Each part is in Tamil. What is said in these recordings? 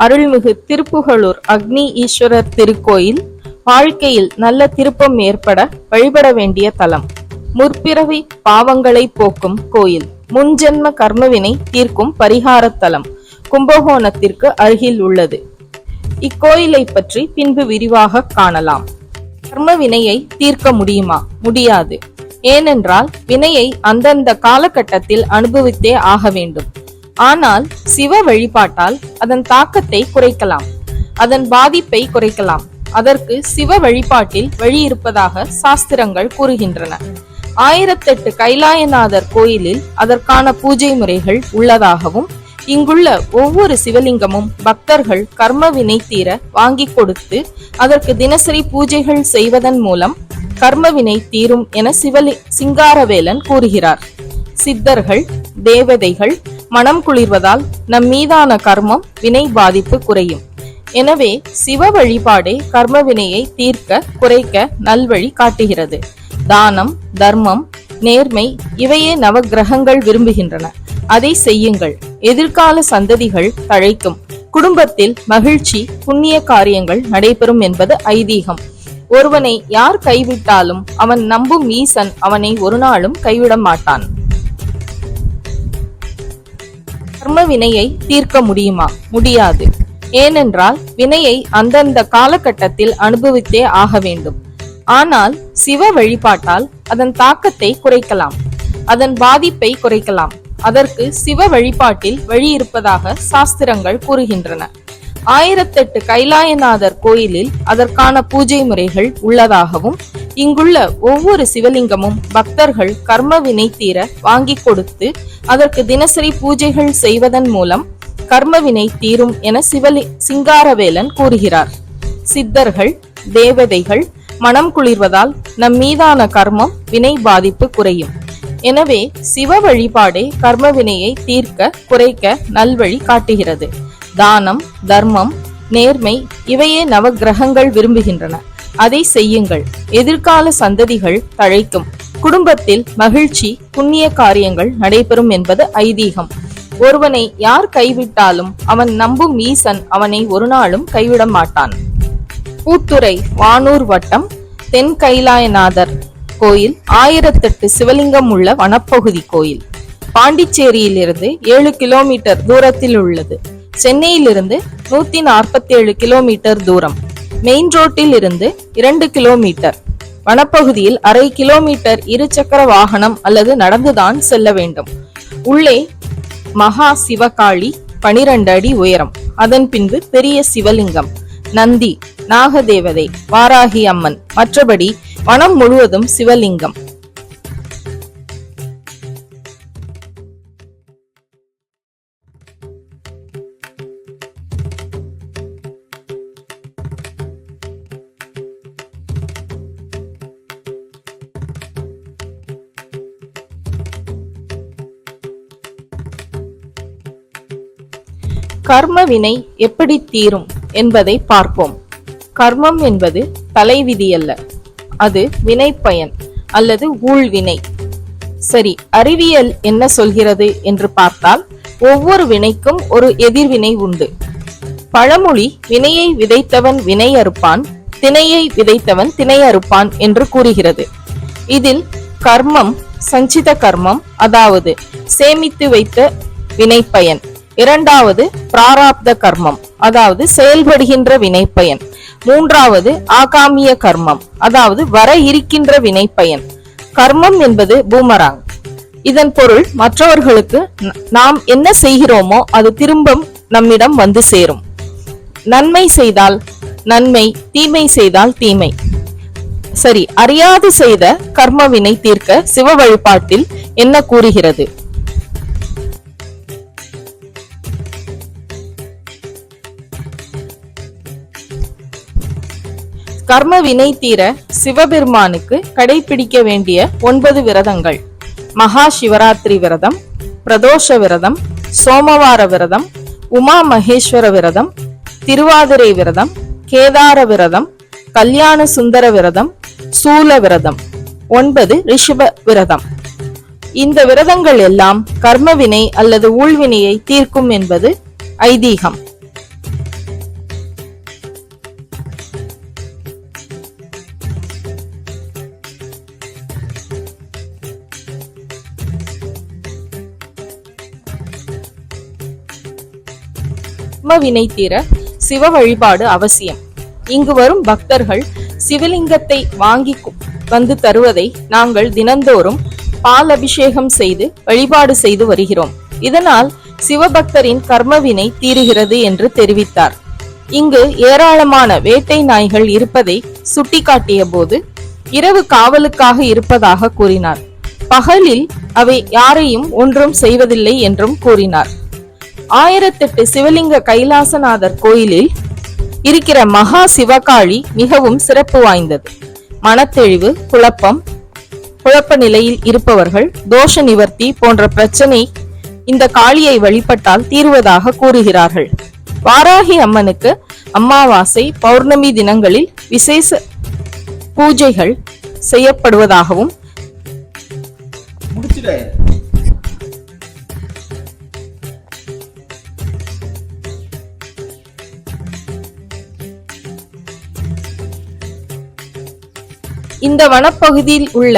அருள்மிகு திருப்புகழூர் அக்னி ஈஸ்வரர் திருக்கோயில் வாழ்க்கையில் நல்ல திருப்பம் ஏற்பட வழிபட வேண்டிய தலம். முற்பிறவி பாவங்களை போக்கும் கோயில். முன்ஜென்ம கர்மவினை தீர்க்கும் பரிகாரத் தலம் கும்பகோணத்திற்கு அருகில் உள்ளது. இக்கோயிலை பற்றி பின்பு விரிவாக காணலாம். கர்ம வினையை தீர்க்க முடியுமா? முடியாது. ஏனென்றால் வினையை அந்தந்த காலகட்டத்தில் அனுபவித்தே ஆக வேண்டும். ஆனால் சிவ வழிபாட்டால் அதன் தாக்கத்தை குறைக்கலாம். அதன் பாதிப்பை குறைக்கலாம். அதற்கு சிவ வழிபாட்டில் வழி இருப்பதாக சாஸ்திரங்கள் கூறுகின்றன. ஆயிரத்தெட்டு கைலாயநாதர் கோயிலில் அதற்கான பூஜை முறைகள் உள்ளதாகவும் இங்குள்ள ஒவ்வொரு சிவலிங்கமும் பக்தர்கள் கர்ம வினை தீர வாங்கி கொடுத்து அதற்கு தினசரி பூஜைகள் செய்வதன் மூலம் கர்மவினை தீரும் என சிவலி சிங்காரவேலன் கூறுகிறார். சித்தர்கள் தேவதைகள் மனம் குளிர்வதால் நம் மீதான கர்மம் வினை பாதிப்பு குறையும். எனவே சிவ வழிபாடே கர்ம வினையை தீர்க்க குறைக்க நல்வழி காட்டுகிறது. தானம் தர்மம் நேர்மை இவையே நவ கிரகங்கள் விரும்புகின்றன. அதை செய்யுங்கள். எதிர்கால சந்ததிகள் தழைக்கும். குடும்பத்தில் மகிழ்ச்சி புண்ணிய காரியங்கள் நடைபெறும் என்பது ஐதீகம். ஒருவனை யார் கைவிட்டாலும் அவன் நம்பும் ஈசன் அவனை ஒரு நாளும் கைவிட மாட்டான். கர்ம வினையை தீர்க்க முடியுமா? முடியாது. ஏனென்றால் வினையை அந்தந்த காலகட்டத்தில் அனுபவித்தே ஆக வேண்டும். ஆனால் சிவ வழிபாட்டால் அதன் தாக்கத்தை குறைக்கலாம். அதன் பாதிப்பை குறைக்கலாம். அதற்கு சிவ வழிபாட்டில் வழி இருப்பதாக சாஸ்திரங்கள் கூறுகின்றன. ஆயிரத்தெட்டு கைலாயநாதர் கோயிலில் அதற்கான பூஜை முறைகள் உள்ளதாகவும் இங்குள்ள ஒவ்வொரு சிவலிங்கமும் பக்தர்கள் கர்ம வினை தீர வாங்கி கொடுத்து அதற்கு தினசரி பூஜைகள் செய்வதன் மூலம் கர்மவினை தீரும் என சிவலி சிங்காரவேலன் கூறுகிறார். சித்தர்கள் தேவதைகள் மனம் குளிர்வதால் நம் மீதான கர்மம் வினை பாதிப்பு குறையும். எனவே சிவ வழிபாடே கர்ம வினையை தீர்க்க குறைக்க நல்வழி காட்டுகிறது. தானம் தர்மம் நேர்மை இவையே நவ கிரகங்கள் விரும்புகின்றன. அதை செய்யுங்கள். எதிர்கால சந்ததிகள் தழைக்கும். குடும்பத்தில் மகிழ்ச்சி புண்ணிய காரியங்கள் நடைபெறும் என்பது ஐதீகம். ஒருவனை யார் கைவிட்டாலும் அவன் நம்பும் ஈசன் அவனை ஒரு நாளும் கைவிட மாட்டான். பூத்துறை வானூர் வட்டம் தென் கைலாயநாதர் கோயில் ஆயிரத்தெட்டு சிவலிங்கம் உள்ள வனப்பகுதி கோயில். பாண்டிச்சேரியிலிருந்து ஏழு கிலோமீட்டர் தூரத்தில் உள்ளது சென்னையிலிருந்து நூத்தி நாற்பத்தி ஏழு கிலோமீட்டர் தூரம். மெயின் ரோட்டில் இருந்து இரண்டு கிலோமீட்டர் வனப்பகுதியில் அரை கிலோமீட்டர் இருசக்கர வாகனம் அல்லது நடந்துதான் செல்ல வேண்டும் உள்ளே மகா சிவகாளி பனிரெண்டு அடி உயரம் அதன் பின்பு பெரிய சிவலிங்கம் நந்தி நாகதேவதை வாராகி அம்மன் மற்றபடி வனம் முழுவதும் சிவலிங்கம் கர்ம வினை எப்படி தீரும் என்பதை பார்ப்போம். கர்மம் என்பது தலைவிதி அல்ல. அது வினைப்பயன் அல்லது ஊழ்வினை. சரி அறிவியல் என்ன சொல்கிறது என்று பார்த்தால் ஒவ்வொரு வினைக்கும் ஒரு எதிர்வினை உண்டு. பழமொழி வினையை விதைத்தவன் வினை அறுப்பான் திணையை விதைத்தவன் திணை அறுப்பான் என்று கூறுகிறது. இதில் கர்மம் சஞ்சித கர்மம் அதாவது சேமித்து வைத்த வினைப்பயன். இரண்டாவது பிராராப்த கர்மம் அதாவது செயல்படுகின்ற வினைப்பயன். மூன்றாவது ஆகாமிய கர்மம் அதாவது வர இருக்கின்ற வினைப்பயன். கர்மம் என்பது பூமராங். இதன் பொருள் மற்றவர்களுக்கு ந- நாம் என்ன செய்கிறோமோ அது திரும்பம் நம்மிடம் வந்து சேரும். நன்மை செய்தால் நன்மை தீமை செய்தால் தீமை. சரி அறியாது செய்த கர்ம வினை தீர்க்க சிவ வழிபாட்டில் என்ன கூறுகிறது? கர்ம வினை தீர சிவபெருமானுக்கு கடைபிடிக்க வேண்டிய ஒன்பது விரதங்கள். மகா சிவராத்திரி விரதம் பிரதோஷ விரதம் சோமவார விரதம் உமா மகேஸ்வர விரதம் திருவாதிரை விரதம் கேதார விரதம் கல்யாண சுந்தர விரதம் சூல விரதம். ஒன்பது ரிஷப விரதம். இந்த விரதங்கள் எல்லாம் கர்மவினை அல்லது ஊழ்வினையை தீர்க்கும் என்பது ஐதீகம். கர்ம வினை தீர சிவ வழிபாடு அவசியம். இங்கு வரும் பக்தர்கள் சிவலிங்கத்தை வாங்கி வந்து தருவதை நாங்கள் தினந்தோறும் பால் அபிஷேகம் செய்து வழிபாடு செய்து வருகிறோம். இதனால் சிவபக்தரின் கர்மவினை தீருகிறது என்று தெரிவித்தார். இங்கு ஏராளமான வேட்டை நாய்கள் இருப்பதை சுட்டிக்காட்டிய போது இரவு காவலுக்காக இருப்பதாக கூறினார். பகலில் அவை யாரையும் ஒன்றும் செய்வதில்லை என்றும் கூறினார். ஆயிரத்தெட்டு சிவலிங்க கைலாசநாதர் கோயிலில் இருக்கிற மகா சிவகாழி மிகவும் சிறப்பு வாய்ந்தது. மனத்தெளிவு குழப்பம் குழப்ப நிலையில் இருப்பவர்கள் தோஷ நிவர்த்தி போன்ற பிரச்சனை இந்த காளியை வழிபட்டால் தீர்வதாக கூறுகிறார்கள். வாராகி அம்மனுக்கு அமாவாசை பௌர்ணமி தினங்களில் விசேஷ பூஜைகள் செய்யப்படுவதாகவும் முடிச்சிட இந்த வனப்பகுதியில் உள்ள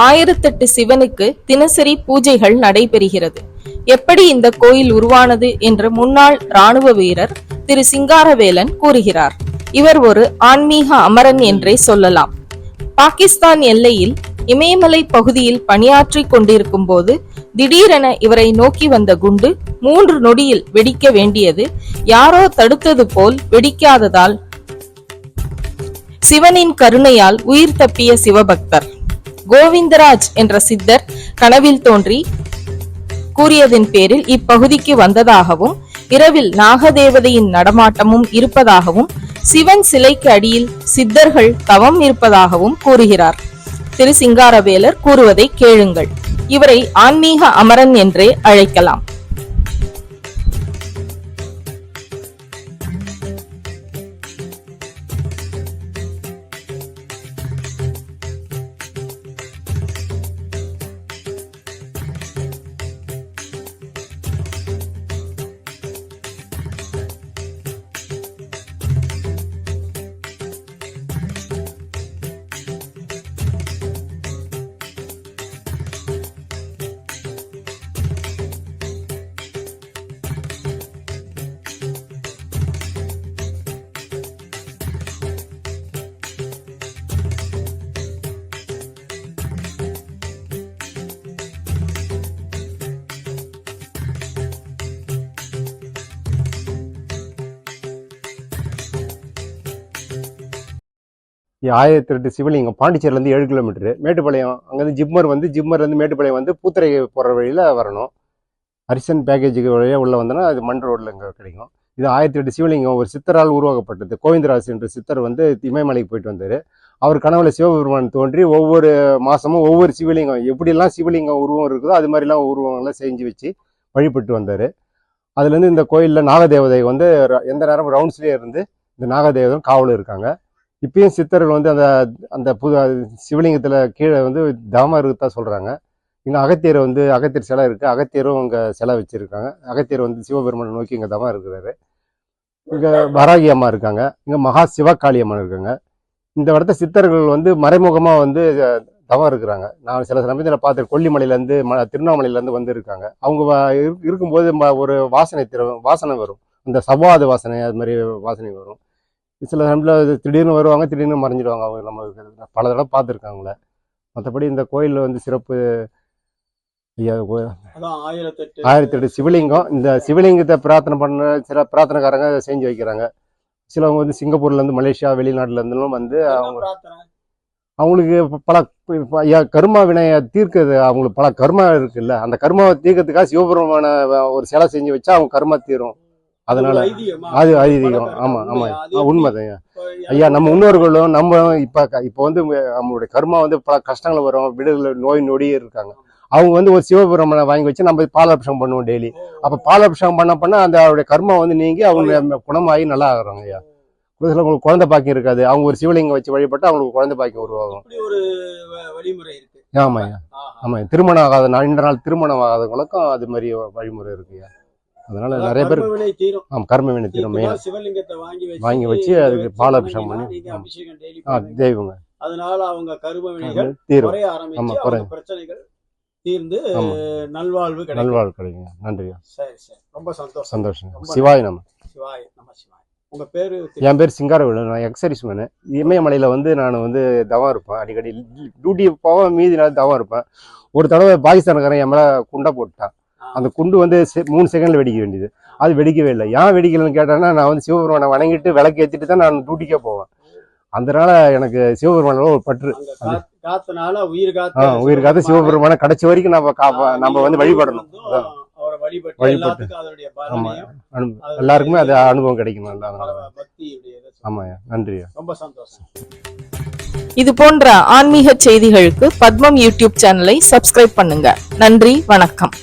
ஆயிரத்தெட்டு சிவனுக்கு தினசரி பூஜைகள் நடைபெறுகிறது. எப்படி இந்த கோயில் உருவானது என்று முன்னாள் ராணுவ வீரர் திரு சிங்காரவேலன் கூறுகிறார். இவர் ஒரு ஆன்மீக அமரன் என்றே சொல்லலாம். பாகிஸ்தான் எல்லையில் இமயமலை பகுதியில் பணியாற்றிக் கொண்டிருக்கும் போது திடீரென இவரை நோக்கி வந்த குண்டு மூன்று நொடியில் வெடிக்க வேண்டியது யாரோ தடுத்தது போல் வெடிக்காததால் சிவனின் கருணையால் உயிர் தப்பிய சிவபக்தர். கோவிந்தராஜ் என்ற சித்தர் கனவில் தோன்றி கூறியதின் பேரில் இப்பகுதிக்கு வந்ததாகவும் இரவில் நாகதேவதையின் நடமாட்டமும் இருப்பதாகவும் சிவன் சிலைக்கு அடியில் சித்தர்கள் தவம் இருப்பதாகவும் கூறுகிறார். திரு சிங்காரவேலர் கூறுவதை கேளுங்கள். இவரை ஆன்மீக அமரன் என்றே அழைக்கலாம். ஆயிரத்தி எட்டு சிவலிங்கம் பாண்டிச்சேரிலேருந்து ஏழு கிலோமீட்டரு மேட்டுப்பாளையம் அங்கேருந்து ஜிப்மர் வந்து ஜிப்மர்லேருந்து மேட்டுப்பாளையம் வந்து பூத்துறை போகிற வழியில் வரணும். ஹரிசன் பேக்கேஜுக்கு வழியாக உள்ளே வந்தோன்னா அது மண் ரோட்டில் இங்கே கிடைக்கும். இது ஆயிரத்தி எட்டு சிவலிங்கம் ஒரு சித்தரால் உருவாக்கப்பட்டது. கோவிந்தராஜ் என்ற சித்தர் வந்து இமயமலைக்கு போயிட்டு வந்தார். அவர் கனவுல சிவபெருமான் தோன்றி ஒவ்வொரு மாதமும் ஒவ்வொரு சிவலிங்கம் எப்படிலாம் சிவலிங்கம் உருவம் இருக்குதோ அது மாதிரிலாம் உருவங்கள்லாம் செஞ்சு வச்சு வழிபட்டு வந்தார். அதுலேருந்து இந்த கோயிலில் நாகதேவதை வந்து எந்த நேரமும் ரவுண்ட்ஸ்லேயே இருந்து இந்த நாகதேவதை காவல் இருக்காங்க. இப்பயும் சித்தர்கள் வந்து அந்த அந்த புது சிவலிங்கத்தில் கீழே வந்து தாமா இருக்கதா சொல்கிறாங்க இங்கே அகத்தியர் வந்து அகத்தியர் சிலை இருக்குது அகத்தியரும் இங்கே சிலை வச்சுருக்காங்க. அகத்தியர் வந்து சிவபெருமனை நோக்கி இங்கே தாமா இருக்கிறாரு. இங்கே வராகி அம்மா இருக்காங்க. இங்கே மகா சிவகாளி அம்மன் இருக்காங்க. இந்த இடத்த சித்தர்கள் வந்து மறைமுகமாக வந்து தவம் இருக்கிறாங்க. நான் சில சமயத்தில் பார்த்து கொல்லிமலையிலேருந்து ம திருவண்ணாமலையிலேருந்து வந்து இருக்காங்க அவங்க இருக்கும்போது ம- ஒரு வாசனை திற வாசனை வரும். அந்த சவாத வாசனை அது மாதிரி வாசனை வரும். சில சமயத்தில் திடீர்னு வருவாங்க திடீர்னு மறைஞ்சிடுவாங்க. அவங்க நம்ம பல தடவை பார்த்துருக்காங்களே. மற்றபடி இந்த கோயிலில் வந்து சிறப்பு ஐயா கோ- அதான் ஆயிரத்தெட்டு ஆயிரத்தி எட்டு சிவலிங்கம். இந்த சிவலிங்கத்தை பிரார்த்தனை பண்ண சில பிரார்த்தனைக்காரங்க செஞ்சு வைக்கிறாங்க. சிலவங்க வந்து சிங்கப்பூர்ல இருந்து மலேசியா வெளிநாட்டுல இருந்துலாம் வந்து அவங்க அவங்களுக்கு பல இப்ப ஐயா கர்மா வினையை தீர்க்கிறது. அவங்களுக்கு பல கர்மா இருக்குல்ல. அந்த கர்மாவை தீர்க்கறதுக்காக சிவபெருமான ஒரு சிலை செஞ்சு வச்சா அவங்க கர்மா தீரும். அதனால? அது ஐதீகம். ஆமா ஆமா? உண்மைதான். ஐயா. நம்ம முன்னோர்களும் நம்ம இப்ப இப்ப வந்து நம்மளுடைய கர்மா வந்து பல கஷ்டங்கள் வரும் விடுதலை நோய் நொடி இருக்காங்க. அவங்க வந்து ஒரு சிவபெருமனை வாங்கி வச்சு நம்ம பாலாபிஷேகம் பண்ணுவோம் டெய்லி. அப்ப பாலாபிஷேகம் பண்ண பண்ண அந்த அவருடைய கர்மா வந்து நீங்கி அவங்க குணமாகி நல்லா ஆகுறாங்க ஐயா. ஒரு சிலவங்களுக்கு குழந்தை பாக்கியம் இருக்காது. அவங்க ஒரு சிவலிங்கம் வச்சு வழிபட்டு அவங்களுக்கு குழந்தை பாக்கியம் உருவாகும். வழிமுறை இருக்கு. ஆமா ஐயா. ஆஹா. ஆமா திருமணம் ஆகாத நாள் இந்த நாள் திருமணம் ஆகாதவங்களுக்கும் அது மாதிரி வழிமுறை இருக்கு ஐயா. அதனால அதான் நிறைய பேர் கர்ம வினை தீரும். ஆமா கர்ம வினை தீரும் சிவலிங்கத்தை வாங்கி வச்சு அதுக்கு பாலாபிஷேகம் பண்ணி, ஆ. தெய்வங்க. அதனால அவங்க கரும வினைகள் தீரும் ஆமா, குறையும். பிரச்சனைகள் தீர்ந்து ஆமா. நல்வாழ்வு கிடைக்கும். நன்றி சரி சரி. ரொம்ப சந்தோஷம். சந்தோஷம் சிவாய் நம்ம சிவாய நம சிவாய. உங்க பேரு? என் பேர் சிங்காரவேலு. நான் எக்ஸரிஸ் மேனு இமயமலையில் வந்து நான் வந்து தவம் இருப்பேன். அடிக்கடி டியூட்டி போவேன் மீதி நாள் தவம் இருப்பேன். ஒரு தடவை பாகிஸ்தானுக்காரன் என் மேலே குண்டை போட்டான். அந்த குண்டு வந்து மூணு செகண்டில் வெடிக்க வேண்டியது. அது வெடிக்கவே இல்லை. ஏன் வெடிக்கலைன்னு கேட்டேன்னா நான் வந்து சிவபெருமானை வணங்கிட்டு விளக்கு ஏற்றிட்டு தான் நான் டியூட்டிக்கே போவேன். அதனால எனக்கு சிவபெருமானில் ஒரு பற்று. உயிர் காத்த உயிர் காத்த சிவபெருமானை கடைசி வரைக்கும் நம்ம காப்பா நம்ம வந்து வழிபடணும். வழிபட்டு அதனுடைய எல்லாருக்குமே அது அனுபவம் கிடைக்கணும் அதனால பல பக்தியுடைய இதை சொல்றேன். ஆமாய்யா. நன்றி ரொம்ப சந்தோஷம். இது போன்ற ஆன்மீக செய்திகளுக்கு பத்மம் யூடியூப் சேனலை சப்ஸ்கிரைப் பண்ணுங்க. நன்றி வணக்கம்.